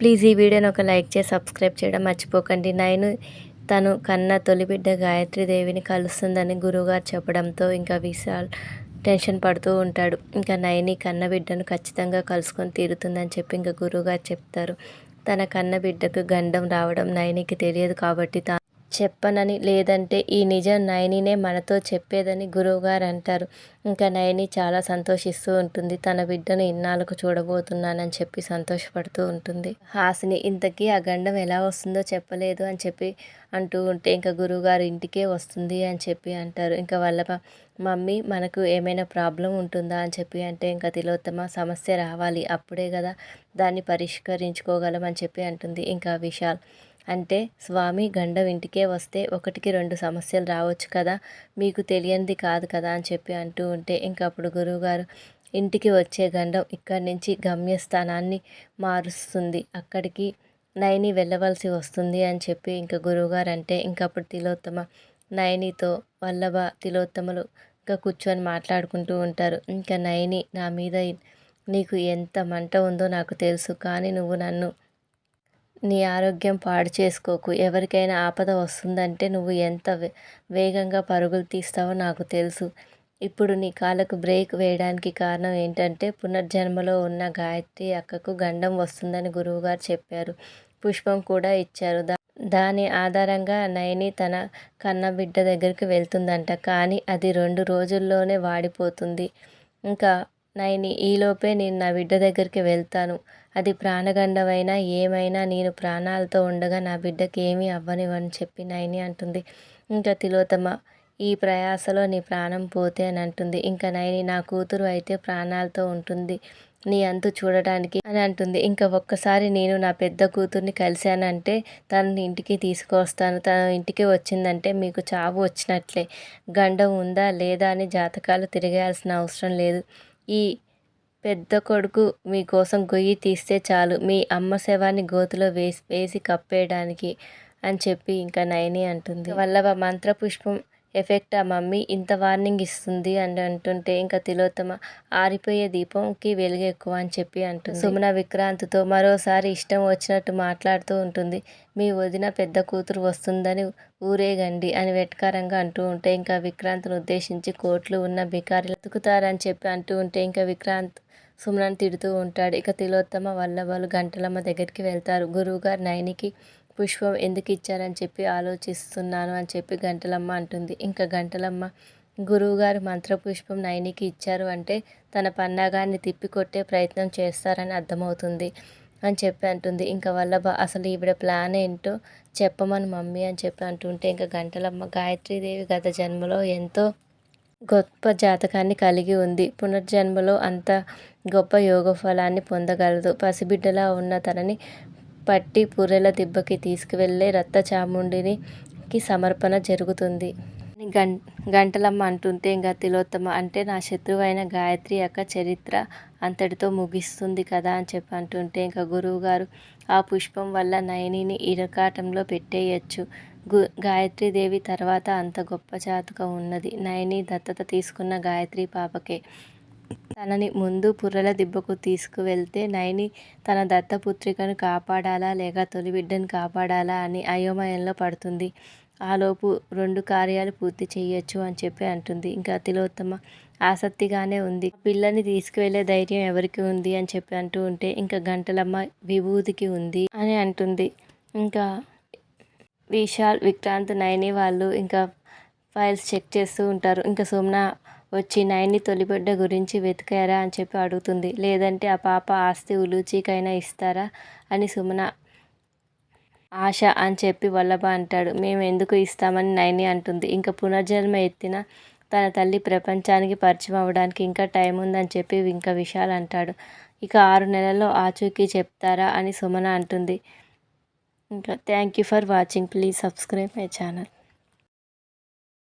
Please ఈ వీడియోని ఒక లైక్ చేసి సబ్స్క్రైబ్ చేయడం మర్చిపోకండి. నేను తను కన్న తొలి బిడ్డ గాయత్రీదేవిని కలుస్తుందని గురువుగారు చెప్పడంతో ఇంకా విశాల్ టెన్షన్ పడుతూ ఉంటాడు. ఇంకా నయని కన్న బిడ్డను ఖచ్చితంగా కలుసుకొని తీరుతుందని చెప్పి ఇంకా గురువుగారు చెప్తారు. తన కన్న బిడ్డకు గండం రావడం నయనికి తెలియదు కాబట్టి తా చెప్పనని లేదంటే ఈ నిజం నయనినే మనతో చెప్పేదని గురువుగారు అంటారు ఇంకా నయని చాలా సంతోషిస్తూ ఉంటుంది. తన బిడ్డను ఇన్నాళ్ళకు చూడబోతున్నానని చెప్పి సంతోషపడుతూ ఉంటుంది. హాసిని ఇంతకీ ఆ గండం ఎలా వస్తుందో చెప్పలేదు అని చెప్పి అంటూ ఉంటే ఇంకా గురువుగారు ఇంటికే వస్తుంది అని చెప్పి అంటారు. ఇంకా వాళ్ళ మమ్మీ మనకు ఏమైనా ప్రాబ్లం ఉంటుందా అని చెప్పి అంటే ఇంకా తిలోత్తమ సమస్య రావాలి అప్పుడే కదా దాన్ని పరిష్కరించుకోగలం అని చెప్పి అంటుంది. ఇంకా విశాల్ అంటే స్వామి గండం ఇంటికే వస్తే ఒకటికి రెండు సమస్యలు రావచ్చు కదా మీకు తెలియనిది కాదు కదా అని చెప్పి అంటూ ఉంటే ఇంకప్పుడు గురువుగారు ఇంటికి వచ్చే గండం ఇక్కడి నుంచి గమ్యస్థానాన్ని మారుస్తుంది. అక్కడికి నయని వెళ్ళవలసి వస్తుంది అని చెప్పి ఇంకా గురువుగారు అంటే ఇంకప్పుడు తిలోత్తమ నయనితో వల్లభ తిలోత్తమలు ఇంకా కూర్చొని మాట్లాడుకుంటూ ఉంటారు. ఇంకా నయని నా మీద నీకు ఎంత మంట ఉందో నాకు తెలుసు కానీ నువ్వు నన్ను నీ ఆరోగ్యం పాడు చేసుకోకు. ఎవరికైనా ఆపద వస్తుందంటే నువ్వు ఎంత వేగంగా పరుగులు తీస్తావో నాకు తెలుసు. ఇప్పుడు నీ కాళ్ళకు బ్రేక్ వేయడానికి కారణం ఏంటంటే పునర్జన్మలో ఉన్న గాయత్రి అక్కకు గండం వస్తుందని గురువుగారు చెప్పారు. పుష్పం కూడా ఇచ్చారు. దా దాని ఆధారంగా నయని తన కన్న బిడ్డ దగ్గరికి వెళ్తుందంట. కానీ అది రెండు రోజుల్లోనే వాడిపోతుంది. ఇంకా నైని ఈలోపే నేను నా బిడ్డ దగ్గరికి వెళ్తాను. అది ప్రాణగండమైనా ఏమైనా నేను ప్రాణాలతో ఉండగా నా బిడ్డకి ఏమీ అవ్వనివ్వని చెప్పి నైని అంటుంది. ఇంకా తిలోతమ ఈ ప్రయాసలో నీ ప్రాణం పోతే అని అంటుంది. ఇంకా నైని నా కూతురు అయితే ప్రాణాలతో ఉంటుంది. నీ అంతు చూడటానికి అని అంటుంది. ఇంకా ఒక్కసారి నేను నా పెద్ద కూతుర్ని కలిశానంటే తనని ఇంటికి తీసుకొస్తాను తన ఇంటికి వచ్చిందంటే మీకు చావు వచ్చినట్లే. గండం ఉందా లేదా అని జాతకాలు తిరగాల్సిన అవసరం లేదు. ఈ పెద్ద కొడుకు మీకోసం గొయ్యి తీస్తే చాలు. మీ అమ్మ శవాన్ని గోతులో వేసి వేసి కప్పేయడానికి అని చెప్పి ఇంకా నయని అంటుంది. వల్లభ మంత్రపుష్పం ఎఫెక్ట్ ఆ మమ్మీ ఇంత వార్నింగ్ ఇస్తుంది అని అంటుంటే ఇంకా తిలోత్తమ ఆరిపోయే దీపంకి వెలుగు ఎక్కువ అని చెప్పి అంటుంది. సుమన విక్రాంత్తో మరోసారి ఇష్టం వచ్చినట్టు మాట్లాడుతూ ఉంటుంది. మీ వదిన పెద్ద కూతురు వస్తుందని ఊరేగండి అని వెటకారంగా అంటూ ఉంటే ఇంకా విక్రాంత్ను ఉద్దేశించి కోట్లు ఉన్న బికారీలు బతుకుతారని చెప్పి అంటూ ఉంటే ఇంకా విక్రాంత్ సుమనాన్ని తిడుతూ ఉంటాడు. ఇక తిలోత్తమ వల్లభలు గంటలమ్మ దగ్గరికి వెళ్తారు. గురువుగారు నయనికి పుష్పం ఎందుకు ఇచ్చారని చెప్పి ఆలోచిస్తున్నాను అని చెప్పి గంటలమ్మ అంటుంది. ఇంకా గంటలమ్మ గురువుగారు మంత్రపుష్పం నయనికి ఇచ్చారు అంటే తన పన్నాగాన్ని తిప్పికొట్టే ప్రయత్నం చేస్తారని అర్థమవుతుంది అని చెప్పి అంటుంది. ఇంకా వల్లభ అసలు ఈవిడ ప్లాన్ ఏంటో చెప్పమని మమ్మీ అని చెప్పి అంటుంటే ఇంకా గంటలమ్మ గాయత్రీదేవి గత జన్మలో ఎంతో గొప్ప జాతకాన్ని కలిగి ఉంది. పునర్జన్మలో అంత గొప్ప యోగ ఫలాన్ని పొందగలదు. పసిబిడ్డలా ఉన్న తనని పట్టి పుర్రెల దిబ్బకి తీసుకువెళ్ళే రత్త చాముండినికి సమర్పణ జరుగుతుంది. గం గంటలమ్మ అంటుంటే ఇంకా తిలోత్తమ అంటే నా శత్రువైన గాయత్రి యొక్క చరిత్ర అంతటితో ముగిస్తుంది కదా అని చెప్పి అంటుంటే ఇంకా గురువుగారు ఆ పుష్పం వల్ల నయనిని ఇరకాటంలో పెట్టేయచ్చు. గు గాయత్రీదేవి తర్వాత అంత గొప్ప జాతకం ఉన్నది. నయని దత్తత తీసుకున్న గాయత్రి పాపకే. తనని ముందు పుర్రెల దిబ్బకు తీసుకువెళ్తే నయని తన దత్తపుత్రికను కాపాడాలా లేక తొలి బిడ్డను కాపాడాలా అని అయోమయంలో పడుతుంది. ఆలోపు రెండు కార్యాలు పూర్తి చేయొచ్చు అని చెప్పి అంటుంది. ఇంకా తిలోత్తమ ఆసక్తిగానే ఉంది. పిల్లని తీసుకువెళ్ళే ధైర్యం ఎవరికి ఉంది అని చెప్పి అంటూ ఉంటే ఇంకా గంటలమ్మ విభూతికి ఉంది అని అంటుంది. ఇంకా విశాల్ విక్రాంత్ నయని వాళ్ళు ఇంకా ఫైల్స్ చెక్ చేస్తూ ఉంటారు. ఇంకా సోమ్న వచ్చి నయని తొలిబిడ్డ గురించి వెతికారా అని చెప్పి అడుగుతుంది. లేదంటే ఆ పాప ఆస్తి ఉలూచికైనా ఇస్తారా అని సుమన ఆశ అని చెప్పి వల్లభ అంటాడు. మేము ఎందుకు ఇస్తామని నయని అంటుంది. ఇంకా పునర్జన్మ ఎత్తిన తన తల్లి ప్రపంచానికి పరిచయం అవ్వడానికి ఇంకా టైం ఉందని చెప్పి ఇంకా విశాల్ అంటాడు. ఇక ఆరు నెలల్లో ఆచూకీ చెప్తారా అని సుమన అంటుంది. ఇంకా thank you for watching. Please subscribe my channel.